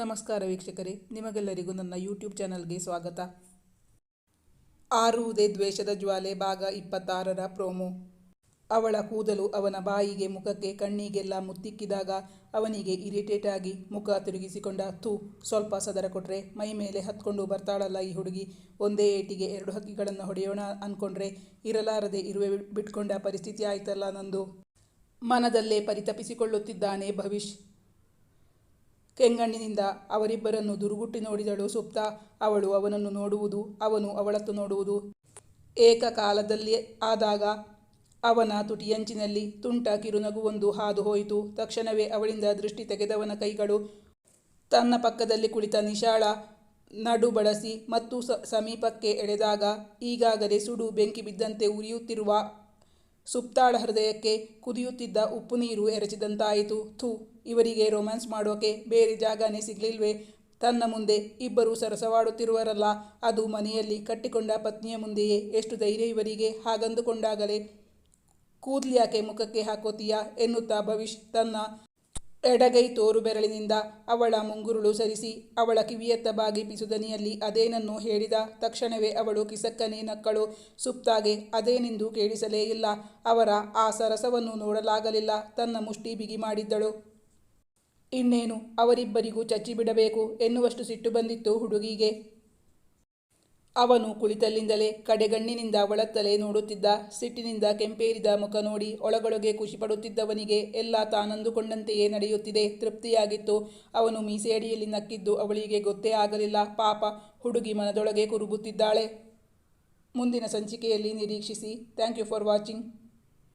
ನಮಸ್ಕಾರ ವೀಕ್ಷಕರೇ, ನಿಮಗೆಲ್ಲರಿಗೂ ನನ್ನ ಯೂಟ್ಯೂಬ್ ಚಾನಲ್ಗೆ ಸ್ವಾಗತ. ಆರುವುದೇ ದ್ವೇಷದ ಜ್ವಾಲೆ ಭಾಗ ಇಪ್ಪತ್ತಾರರ ಪ್ರೋಮೋ. ಅವಳ ಕೂದಲು ಅವನ ಬಾಯಿಗೆ ಮುಖಕ್ಕೆ ಕಣ್ಣಿಗೆಲ್ಲ ಮುತ್ತಿಕ್ಕಿದಾಗ ಅವನಿಗೆ ಇರಿಟೇಟ್ ಆಗಿ ಮುಖ ತಿರುಗಿಸಿಕೊಂಡ ತೂ, ಸ್ವಲ್ಪ ಸದರ ಕೊಟ್ರೆ ಮೈ ಮೇಲೆ ಹತ್ಕೊಂಡು ಬರ್ತಾಳಲ್ಲ ಈ ಹುಡುಗಿ. ಒಂದೇ ಏಟಿಗೆ ಎರಡು ಹಕ್ಕಿಗಳನ್ನು ಹೊಡೆಯೋಣ ಅಂದ್ಕೊಂಡ್ರೆ ಇರಲಾರದೆ ಇರುವೆ ಬಿಟ್ಕೊಂಡ ಪರಿಸ್ಥಿತಿ ಆಯ್ತಲ್ಲ ನಂದು. ಮನದಲ್ಲೇ ಪರಿತಪಿಸಿಕೊಳ್ಳುತ್ತಿದ್ದಾನೆ ಭವಿಷ್. ಕೆಂಗಣ್ಣಿನಿಂದ ಅವರಿಬ್ಬರನ್ನು ದುರುಗುಟ್ಟಿ ನೋಡಿದಳು ಸುಪ್ತ. ಅವಳು ಅವನನ್ನು ನೋಡುವುದು, ಅವನು ಅವಳತ್ತು ನೋಡುವುದು. ಏಕಕಾಲದಲ್ಲಿ ಆದಾಗ ಅವನ ತುಟಿಯಂಚಿನಲ್ಲಿ ತುಂಟ ಕಿರುನಗುವೊಂದು ಹಾದು ಹೋಯಿತು. ತಕ್ಷಣವೇ ಅವಳಿಂದ ದೃಷ್ಟಿ ತೆಗೆದವನ ಕೈಗಳು ತನ್ನ ಪಕ್ಕದಲ್ಲಿ ಕುಳಿತ ನಿಶಾಳ ನಡು ಬಳಸಿ ಮತ್ತು ಸಮೀಪಕ್ಕೆ ಎಳೆದಾಗ ಈಗಾಗಲೇ ಸುಡು ಬೆಂಕಿ ಬಿದ್ದಂತೆ ಉರಿಯುತ್ತಿರುವ ಸುಪ್ತಾಳ ಹೃದಯಕ್ಕೆ ಕುದಿಯುತ್ತಿದ್ದ ಉಪ್ಪು ನೀರು ಎರಚಿದಂತಾಯಿತು. ಥೂ, ಇವರಿಗೆ ರೊಮ್ಯಾನ್ಸ್ ಮಾಡೋಕೆ ಬೇರೆ ಜಾಗನೇ ಸಿಗಲಿಲ್ವೇ? ತನ್ನ ಮುಂದೆ ಇಬ್ಬರು ಸರಸವಾಡುತ್ತಿರುವರಲ್ಲ, ಅದು ಮನೆಯಲ್ಲಿ ಕಟ್ಟಿಕೊಂಡ ಪತ್ನಿಯ ಮುಂದೆಯೇ. ಎಷ್ಟು ಧೈರ್ಯ ಇವರಿಗೆ, ಹಾಗಂದುಕೊಂಡಾಗಲೇ. ಕೂದ್ಲ್ಯಾಕೆ ಮುಖಕ್ಕೆ ಹಾಕೋತೀಯಾ ಎನ್ನುತ್ತಾ ಭವಿಷ್ ತನ್ನ ಎಡಗೈ ತೋರು ಬೆರಳಿನಿಂದ ಅವಳ ಮುಂಗುರುಳು ಸರಿಸಿ, ಅವಳ ಕಿವಿಯತ್ತ ಬಾಗಿ ಪಿಸುದನಿಯಲ್ಲಿ ಅದೇನನ್ನು ಹೇಳಿದ ತಕ್ಷಣವೇ ಅವಳು ಕಿಸಕ್ಕನೆ ನಕ್ಕಳು. ಸುಪ್ತಾಗೆ, ಅದೇನೆಂದು ಕೇಳಿಸಲೇ ಇಲ್ಲ. ಅವರ ಆ ಸರಸವನ್ನು ನೋಡಲಾಗಲಿಲ್ಲ. ತನ್ನ ಮುಷ್ಟಿ ಬಿಗಿ ಮಾಡಿದ್ದಳು. ಇನ್ನೇನು? ಅವರಿಬ್ಬರಿಗೂ ಚಚ್ಚಿಬಿಡಬೇಕು ಎನ್ನುವಷ್ಟು ಸಿಟ್ಟು ಬಂದಿತ್ತು ಹುಡುಗಿಗೆ. ಅವನು ಕುಳಿತಲ್ಲಿಂದಲೇ ಕಡೆಗಣ್ಣಿನಿಂದ ಒಳತ್ತಲೇ ನೋಡುತ್ತಿದ್ದ, ಸಿಟ್ಟಿನಿಂದ ಕೆಂಪೇರಿದ ಮುಖ ನೋಡಿ ಒಳಗೊಳಗೆ ಖುಷಿಪಡುತ್ತಿದ್ದವನಿಗೆ ಎಲ್ಲ ತಾನಂದುಕೊಂಡಂತೆಯೇ ನಡೆಯುತ್ತಿದೆ. ತೃಪ್ತಿಯಾಗಿತ್ತು. ಅವನು ಮೀಸೆಯಡಿಯಲ್ಲಿ ನಕ್ಕಿದ್ದು ಅವಳಿಗೆ ಗೊತ್ತೇ ಆಗಲಿಲ್ಲ. ಪಾಪ, ಹುಡುಗಿ ಮನದೊಳಗೆ ಕುರುಗುತ್ತಿದ್ದಾಳೆ ಮುಂದಿನ ಸಂಚಿಕೆಯಲ್ಲಿ ನಿರೀಕ್ಷಿಸಿ. Thank you for watching.